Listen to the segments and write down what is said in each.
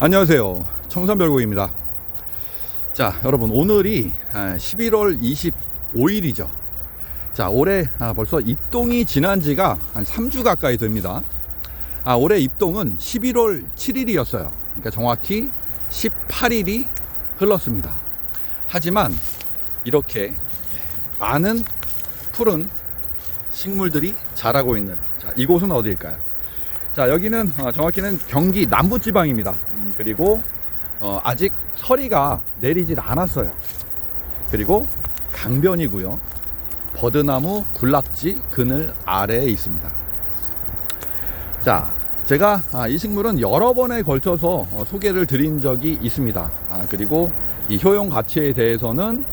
안녕하세요. 청산별고입니다. 자, 여러분, 오늘이 아, 11월 25일이죠. 자, 올해 아, 벌써 입동이 지난 지가 한 3주 가까이 됩니다. 아, 올해 입동은 11월 7일이었어요. 그러니까 정확히 18일이 흘렀습니다. 하지만 이렇게 많은 푸른 식물들이 자라고 있는 자, 이곳은 어디일까요? 자 여기는 어, 정확히는 경기 남부지방입니다. 음, 그리고 어, 아직 서리가 내리질 않았어요. 그리고 강변이고요. 버드나무 군락지 그늘 아래에 있습니다. 자, 제가 아, 이 식물은 여러 번에 걸쳐서 어, 소개를 드린 적이 있습니다. 아, 그리고 이 효용 가치에 대해서는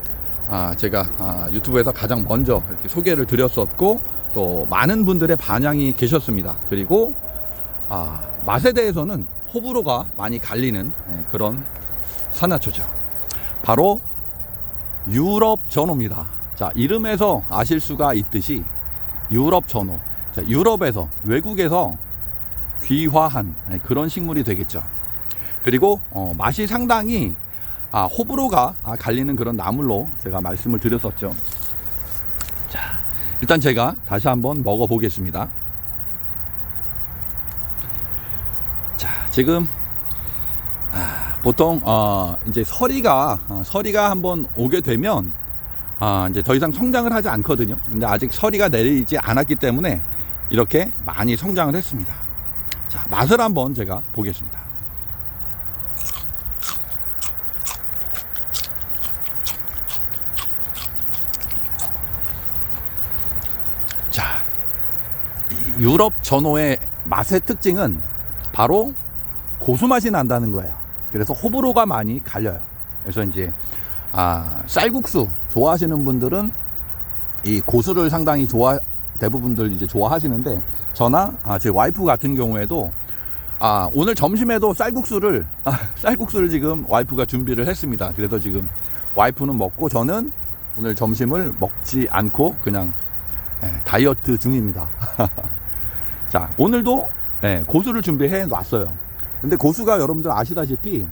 아, 제가 아, 유튜브에서 가장 먼저 이렇게 소개를 드렸었고 또 많은 분들의 반향이 계셨습니다. 그리고 아, 맛에 대해서는 호불호가 많이 갈리는 예, 그런 산화초죠. 바로 유럽 전호입니다. 자, 이름에서 아실 수가 있듯이 유럽 전호. 자, 유럽에서, 외국에서 귀화한 예, 그런 식물이 되겠죠. 그리고 어, 맛이 상당히 아, 호불호가 아, 갈리는 그런 나물로 제가 말씀을 드렸었죠. 자, 일단 제가 다시 한번 먹어보겠습니다. 자, 지금 아, 보통 어, 이제 서리가 어, 서리가 한번 오게 되면 아, 이제 더 이상 성장을 하지 않거든요. 근데 아직 서리가 내리지 않았기 때문에 이렇게 많이 성장을 했습니다. 자, 맛을 한번 제가 보겠습니다. 유럽 전호의 맛의 특징은 바로 고수 맛이 난다는 거예요. 그래서 호불호가 많이 갈려요. 그래서 이제 아, 쌀국수 좋아하시는 분들은 이 고수를 상당히 좋아 대부분들 이제 좋아하시는데 저나 아, 제 와이프 같은 경우에도 아, 오늘 점심에도 쌀국수를 아, 쌀국수를 지금 와이프가 준비를 했습니다. 그래서 지금 와이프는 먹고 저는 오늘 점심을 먹지 않고 그냥 예, 다이어트 중입니다. 자, 오늘도 예, 고수를 준비해 놨어요. 근데 고수가 여러분들 아시다시피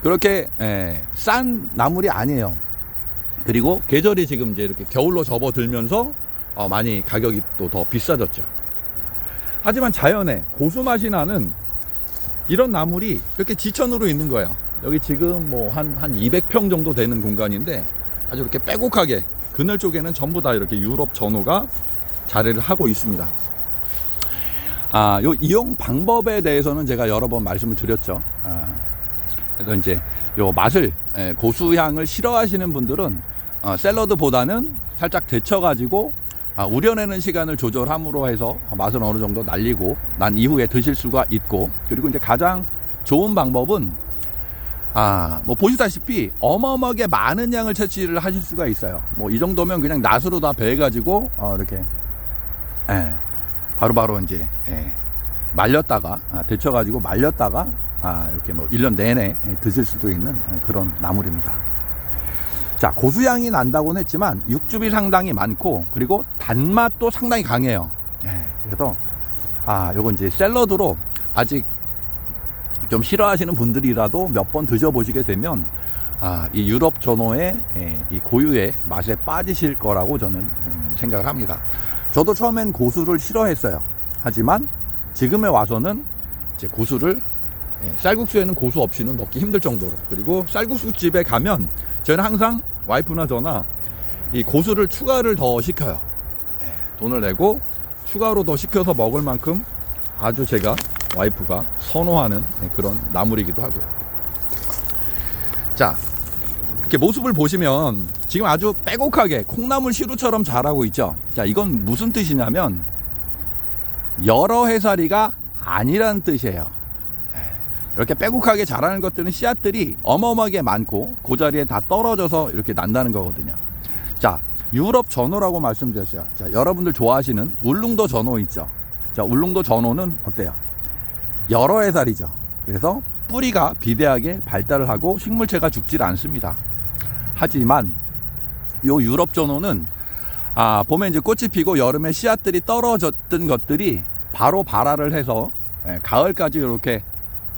그렇게 예, 싼 나물이 아니에요. 그리고 계절이 지금 이제 이렇게 겨울로 접어들면서 어, 많이 가격이 또 더 비싸졌죠. 하지만 자연에 고수 맛이 나는 이런 나물이 이렇게 지천으로 있는 거예요. 여기 지금 뭐 한, 한 200평 정도 되는 공간인데 아주 이렇게 빼곡하게 그늘 쪽에는 전부 다 이렇게 유럽 전호가 자리를 하고 있습니다. 아, 요 이용 방법에 대해서는 제가 여러 번 말씀을 드렸죠. 아, 그래서 이제 요 맛을 예, 고수향을 싫어하시는 분들은 어, 샐러드보다는 살짝 데쳐가지고 아, 우려내는 시간을 조절함으로 해서 맛은 어느 정도 날리고 난 이후에 드실 수가 있고 그리고 이제 가장 좋은 방법은 아, 뭐 보시다시피 어마어마하게 많은 양을 채취를 하실 수가 있어요. 뭐 이 정도면 그냥 낫으로 다 배가지고 어, 이렇게 예, 바로 바로 이제 예, 말렸다가 아, 데쳐가지고 말렸다가 아, 이렇게 뭐 1년 내내 예, 드실 수도 있는 예, 그런 나물입니다. 자, 고수향이 난다고는 했지만 육즙이 상당히 많고 그리고 단맛도 상당히 강해요. 예, 그래서 아, 요건 이제 샐러드로 아직 좀 싫어하시는 분들이라도 몇 번 드셔보시게 되면 아, 이 유럽 전호의 예, 이 고유의 맛에 빠지실 거라고 저는 음, 생각을 합니다. 저도 처음엔 고수를 싫어했어요. 하지만 지금에 와서는 이제 고수를 예, 쌀국수에는 고수 없이는 먹기 힘들 정도로 그리고 쌀국수 집에 가면 저는 항상 와이프나 저나 이 고수를 추가를 더 시켜요. 예, 돈을 내고 추가로 더 시켜서 먹을 만큼 아주 제가 와이프가 선호하는 예, 그런 나물이기도 하고요. 자, 이렇게 모습을 보시면 지금 아주 빼곡하게 콩나물 시루처럼 자라고 있죠. 자, 이건 무슨 뜻이냐면 여러 해살이가 아니라는 뜻이에요. 이렇게 빼곡하게 자라는 것들은 씨앗들이 어마어마하게 많고 그 자리에 다 떨어져서 이렇게 난다는 거거든요. 자, 유럽 전호라고 말씀드렸어요. 자, 여러분들 좋아하시는 울릉도 전호 있죠. 자, 울릉도 전호는 어때요? 여러 해살이죠. 그래서 뿌리가 비대하게 발달을 하고 식물체가 죽질 않습니다. 하지만 요 유럽 전호는 아, 봄에 이제 꽃이 피고 여름에 씨앗들이 떨어졌던 것들이 바로 발화를 해서 예, 가을까지 이렇게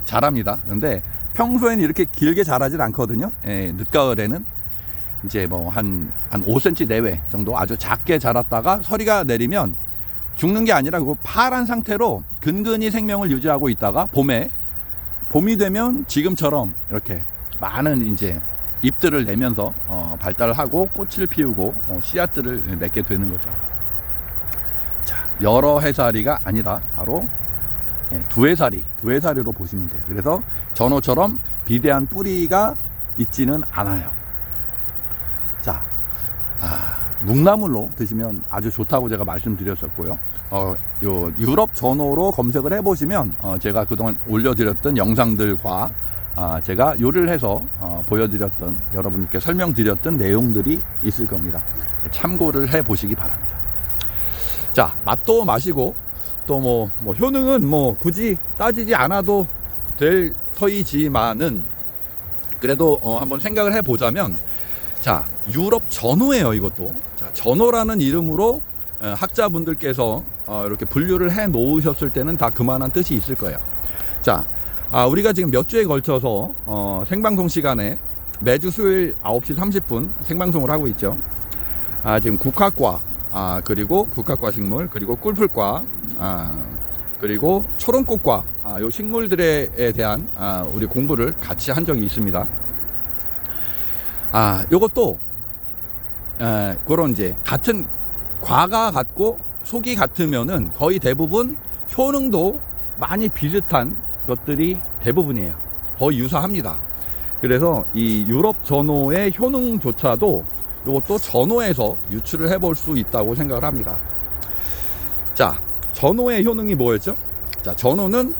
자랍니다. 그런데 평소에는 이렇게 길게 자라진 않거든요. 예, 늦가을에는 이제 뭐 한 한 5cm 내외 정도 아주 작게 자랐다가 서리가 내리면 죽는 게 아니라 그 파란 상태로 근근히 생명을 유지하고 있다가 봄에 봄이 되면 지금처럼 이렇게 많은 이제 잎들을 내면서 어, 발달하고 꽃을 피우고 어, 씨앗들을 맺게 되는 거죠. 자, 여러 해살이가 아니라 바로 예, 두 해살이, 두 해살이로 보시면 돼요. 그래서 전어처럼 비대한 뿌리가 있지는 않아요. 자, 아, 묵나물로 드시면 아주 좋다고 제가 말씀드렸었고요. 어, 요 유럽 전어로 검색을 해보시면 어, 제가 그동안 올려드렸던 영상들과 아, 제가 요리를 해서 어, 보여드렸던 여러분께 설명드렸던 내용들이 있을 겁니다. 참고를 해 보시기 바랍니다. 자, 맛도 마시고 또뭐 뭐 효능은 뭐 굳이 따지지 않아도 될 터이지만은 그래도 어, 한번 생각을 해보자면 자 유럽 전어예요 이것도 자 전어라는 이름으로 어, 학자분들께서 어, 이렇게 분류를 해 놓으셨을 때는 다 그만한 뜻이 있을 거예요. 자 아, 우리가 지금 몇 주에 걸쳐서 어, 생방송 시간에 매주 수요일 9시 30분 생방송을 하고 있죠. 아, 지금 국화과 아, 그리고 국화과 식물 그리고 꿀풀과 아, 그리고 초롱꽃과 아, 요 식물들에 대한 아, 우리 공부를 같이 한 적이 있습니다. 아, 요것도 에, 그런 이제 같은 과가 같고 속이 같으면은 거의 대부분 효능도 많이 비슷한 것들이 대부분이에요. 거의 유사합니다. 그래서 이 유럽 전호의 효능조차도 이것도 전호에서 유출을 해볼 수 있다고 생각을 합니다. 자, 전호의 효능이 뭐였죠? 자, 전호는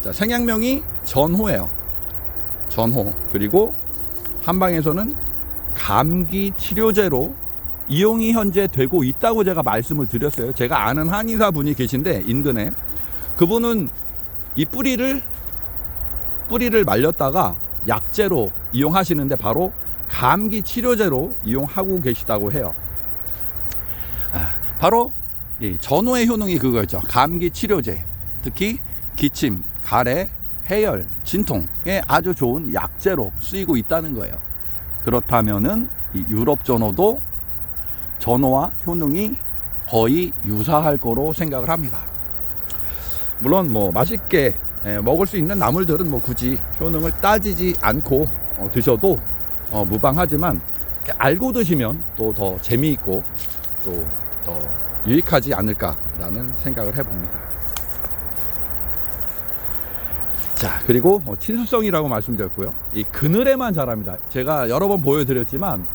자, 생약명이 전호예요. 전호. 그리고 한방에서는 감기 치료제로 이용이 현재 되고 있다고 제가 말씀을 드렸어요. 제가 아는 한의사 분이 계신데 인근에 그분은 이 뿌리를 뿌리를 말렸다가 약재로 이용하시는데 바로 감기 치료제로 이용하고 계시다고 해요. 아, 바로 이 전호의 효능이 그거였죠. 감기 치료제, 특히 기침, 가래, 해열, 진통에 아주 좋은 약재로 쓰이고 있다는 거예요. 그렇다면은 이 유럽 전호도 전호와 효능이 거의 유사할 거로 생각을 합니다. 물론 뭐 맛있게 예, 먹을 수 있는 나물들은 뭐 굳이 효능을 따지지 않고 어, 드셔도 어, 무방하지만 알고 드시면 또 더 재미있고 또 더 유익하지 않을까라는 생각을 해봅니다. 자 그리고 어, 친수성이라고 말씀드렸고요. 이 그늘에만 자랍니다. 제가 여러 번 보여드렸지만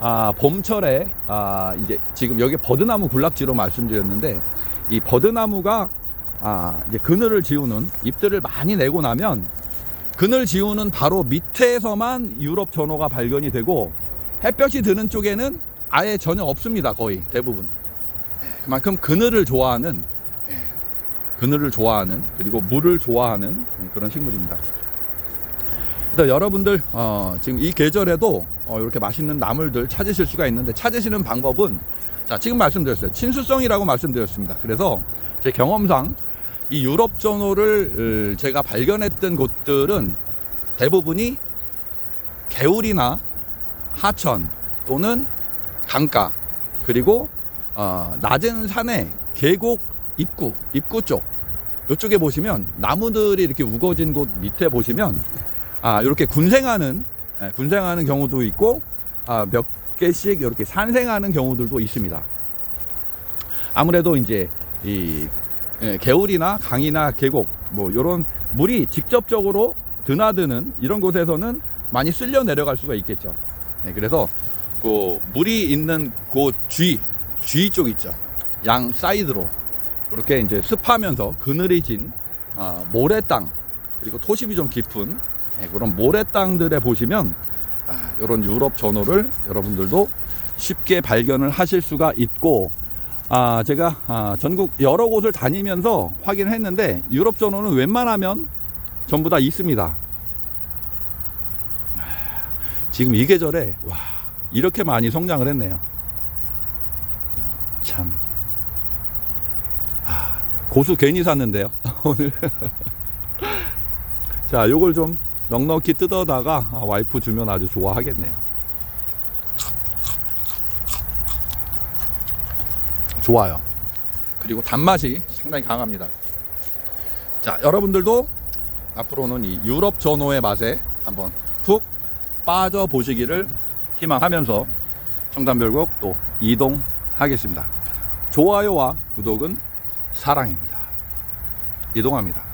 아, 봄철에 아, 이제 지금 여기 버드나무 군락지로 말씀드렸는데 이 버드나무가 아, 이제 그늘을 지우는 잎들을 많이 내고 나면 그늘 지우는 바로 밑에서만 유럽 전호가 발견이 되고 햇볕이 드는 쪽에는 아예 전혀 없습니다. 거의 대부분. 그만큼 그늘을 좋아하는 예, 그늘을 좋아하는 그리고 물을 좋아하는 그런 식물입니다. 그래서 여러분들 어, 지금 이 계절에도 어, 이렇게 맛있는 나물들 찾으실 수가 있는데 찾으시는 방법은 자 지금 말씀드렸어요 친수성이라고 말씀드렸습니다. 그래서 제 경험상 이 유럽 전호를 제가 발견했던 곳들은 대부분이 개울이나 하천 또는 강가 그리고 어, 낮은 산의 계곡 입구 입구 쪽 이쪽에 보시면 나무들이 이렇게 우거진 곳 밑에 보시면 아 이렇게 군생하는 예, 군생하는 경우도 있고 아, 몇 개씩 이렇게 산생하는 경우들도 있습니다. 아무래도 이제 이 예, 개울이나 강이나 계곡 뭐 이런 물이 직접적으로 드나드는 이런 곳에서는 많이 쓸려 내려갈 수가 있겠죠. 예, 그래서 그 물이 있는 그 쥐, 쥐 쪽 있죠. 양 사이드로 이렇게 이제 습하면서 그늘이 진 아, 모래 땅 그리고 토십이 좀 깊은 예, 그런 모래 땅들에 보시면 아, 이런 유럽 전어를 여러분들도 쉽게 발견을 하실 수가 있고 아, 제가 아, 전국 여러 곳을 다니면서 확인을 했는데 유럽 전어는 웬만하면 전부 다 있습니다. 지금 이 계절에 와 이렇게 많이 성장을 했네요. 참 아, 고수 괜히 샀는데요 오늘 자, 요걸 좀 넉넉히 뜯어다가 아, 와이프 주면 아주 좋아하겠네요. 좋아요. 그리고 단맛이 상당히 강합니다. 자, 여러분들도 앞으로는 이 유럽 전어의 맛에 한번 푹 빠져 보시기를 희망하면서 청담별곡 또 이동하겠습니다. 좋아요와 구독은 사랑입니다. 이동합니다.